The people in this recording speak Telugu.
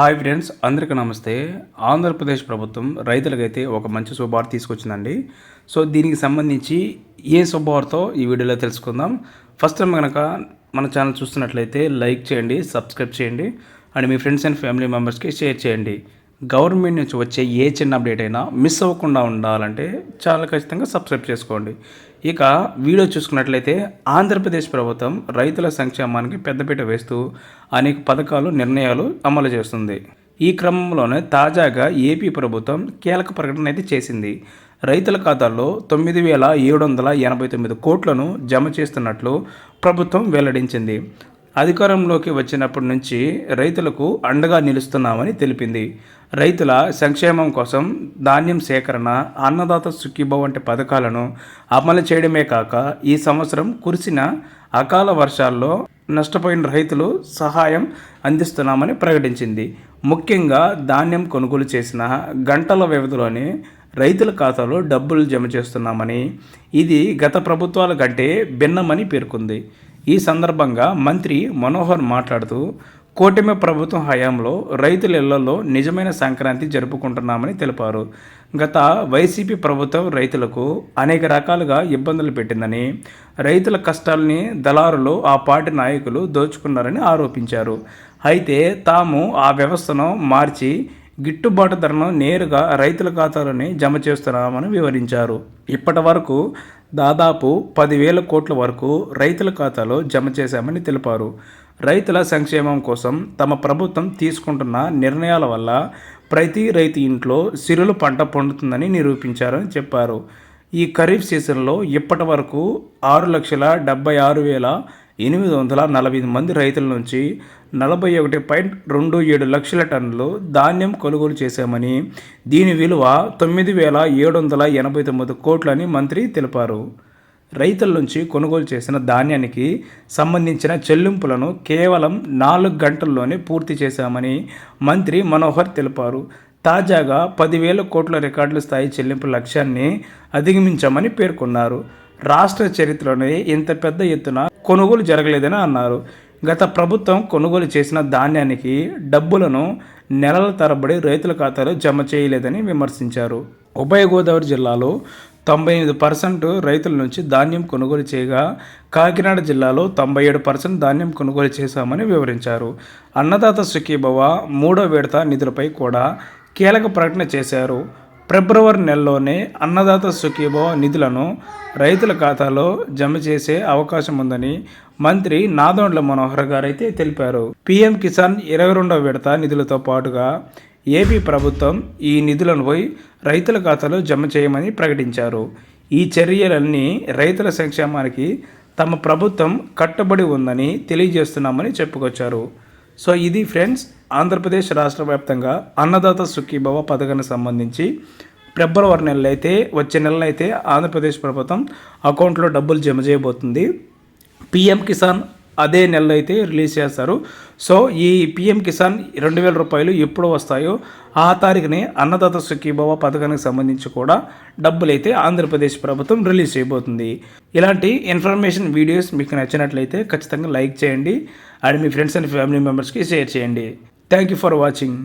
హాయ్ ఫ్రెండ్స్ అందరికీ నమస్తే. ఆంధ్రప్రదేశ్ ప్రభుత్వం రైతులకైతే ఒక మంచి శుభవార్త తీసుకొచ్చిందండి. సో దీనికి సంబంధించి ఏ శుభవార్తో ఈ వీడియోలో తెలుసుకుందాం. ఫస్ట్ టైం కనుక మన ఛానల్ చూస్తున్నట్లయితే లైక్ చేయండి సబ్స్క్రైబ్ చేయండి అండ్ మీ ఫ్రెండ్స్ అండ్ ఫ్యామిలీ మెంబర్స్కి షేర్ చేయండి. గవర్నమెంట్ నుంచి వచ్చే ఏ చిన్న అప్డేట్ అయినా మిస్ అవ్వకుండా ఉండాలంటే చాలా ఖచ్చితంగా సబ్స్క్రైబ్ చేసుకోండి. ఇక వీడియో చూసుకున్నట్లయితే ఆంధ్రప్రదేశ్ ప్రభుత్వం రైతుల సంక్షేమానికి పెద్దపీట వేస్తూ అనేక పథకాలు నిర్ణయాలు అమలు చేస్తుంది. ఈ క్రమంలోనే తాజాగా ఏపీ ప్రభుత్వం కీలక ప్రకటన అయితే చేసింది. రైతుల ఖాతాల్లో తొమ్మిది వేల ఏడు వందల ఎనభై తొమ్మిది కోట్లను జమ చేస్తున్నట్లు ప్రభుత్వం వెల్లడించింది. అధికారంలోకి వచ్చినప్పటి నుంచి రైతులకు అండగా నిలుస్తున్నామని తెలిపింది. రైతుల సంక్షేమం కోసం ధాన్యం సేకరణ అన్నదాత సుఖీభవ వంటి పథకాలను అమలు చేయడమే కాక ఈ సంవత్సరం కురిసిన అకాల వర్షాల్లో నష్టపోయిన రైతులు సహాయం అందిస్తున్నామని ప్రకటించింది. ముఖ్యంగా ధాన్యం కొనుగోలు చేసిన గంటల వ్యవధిలోనే రైతుల ఖాతాలో డబ్బులు జమ చేస్తున్నామని ఇది గత ప్రభుత్వాల కంటే భిన్నమని పేర్కొంది. ఈ సందర్భంగా మంత్రి మనోహర్ మాట్లాడుతూ కూటమి ప్రభుత్వం హయాంలో రైతుల ఇళ్ళలో నిజమైన సంక్రాంతి జరుపుకుంటున్నామని తెలిపారు. గత వైసీపీ ప్రభుత్వం రైతులకు అనేక రకాలుగా ఇబ్బందులు పెట్టిందని రైతుల కష్టాలని దళారులు ఆ పార్టీ నాయకులు దోచుకున్నారని ఆరోపించారు. అయితే తాము ఆ వ్యవస్థను మార్చి గిట్టుబాటు ధరను నేరుగా రైతుల ఖాతాలోనే జమ చేస్తున్నామని వివరించారు. ఇప్పటి వరకు దాదాపు పదివేల కోట్ల వరకు రైతుల ఖాతాలో జమ చేశామని తెలిపారు. రైతుల సంక్షేమం కోసం తమ ప్రభుత్వం తీసుకుంటున్న నిర్ణయాల వల్ల ప్రతి రైతు ఇంట్లో సిరులు పంట పండుతుందని నిరూపించారని చెప్పారు. ఈ ఖరీఫ్ సీజన్లో ఇప్పటి వరకు ఆరు లక్షల డెబ్బై ఆరు వేల ఎనిమిది వందల నలభై మంది రైతుల నుంచి నలభై ఒకటి పాయింట్ రెండు ఏడు లక్షల టన్నులు ధాన్యం కొనుగోలు చేశామని దీని విలువ తొమ్మిది వేల ఏడు వందల ఎనభై తొమ్మిది కోట్లని మంత్రి తెలిపారు. రైతుల నుంచి కొనుగోలు చేసిన ధాన్యానికి సంబంధించిన చెల్లింపులను కేవలం నాలుగు గంటల్లోనే పూర్తి చేశామని మంత్రి మనోహర్ తెలిపారు. తాజాగా పదివేల కోట్ల రికార్డుల స్థాయి చెల్లింపు లక్ష్యాన్ని అధిగమించామని పేర్కొన్నారు. రాష్ట్ర చరిత్రలోనే ఇంత పెద్ద ఎత్తున కొనుగోలు జరగలేదని అన్నారు. గత ప్రభుత్వం కొనుగోలు చేసిన ధాన్యానికి డబ్బులను నెలల తరబడి రైతుల ఖాతాలో జమ చేయలేదని విమర్శించారు. ఉభయ గోదావరి జిల్లాలో తొంభై ఎనిమిది పర్సెంట్ రైతుల నుంచి ధాన్యం కొనుగోలు చేయగా కాకినాడ జిల్లాలో తొంభై ఏడు పర్సెంట్ ధాన్యం కొనుగోలు చేశామని వివరించారు. అన్నదాత సుఖీభవ మూడో విడత నిధులపై కూడా కీలక ప్రకటన చేశారు. ఫిబ్రవరి నెలలోనే అన్నదాత సుఖీభవ నిధులను రైతుల ఖాతాలో జమ చేసే అవకాశం ఉందని మంత్రి నాదొండ్ల మనోహర్ గారు అయితే తెలిపారు. పీఎం కిసాన్ ఇరవై రెండవ విడత నిధులతో పాటుగా ఏపీ ప్రభుత్వం ఈ నిధులను పోయి రైతుల ఖాతాలో జమ చేయమని ప్రకటించారు. ఈ చర్యలన్నీ రైతుల సంక్షేమానికి తమ ప్రభుత్వం కట్టుబడి ఉందని తెలియజేస్తున్నామని చెప్పుకొచ్చారు. సో ఇది ఫ్రెండ్స్ ఆంధ్రప్రదేశ్ రాష్ట్ర వ్యాప్తంగా అన్నదాత సుఖీభవ పథకానికి సంబంధించి ఫిబ్రవరి నెలలో అయితే వచ్చే నెలలో అయితే ఆంధ్రప్రదేశ్ ప్రభుత్వం అకౌంట్లో డబ్బులు జమ చేయబోతుంది. పిఎం కిసాన్ అదే నెలలో అయితే రిలీజ్ చేస్తారు. సో ఈ పిఎం కిసాన్ రెండు వేల రూపాయలు ఎప్పుడు వస్తాయో ఆ తారీఖుని అన్నదాత సుఖీభవ పథకానికి సంబంధించి కూడా డబ్బులు అయితే ఆంధ్రప్రదేశ్ ప్రభుత్వం రిలీజ్ చేయబోతుంది. ఇలాంటి ఇన్ఫర్మేషన్ వీడియోస్ మీకు నచ్చినట్లయితే ఖచ్చితంగా లైక్ చేయండి. అండ్ మీ ఫ్రెండ్స్ అండ్ ఫ్యామిలీ మెంబర్స్కి షేర్ చేయండి. Thank you for watching.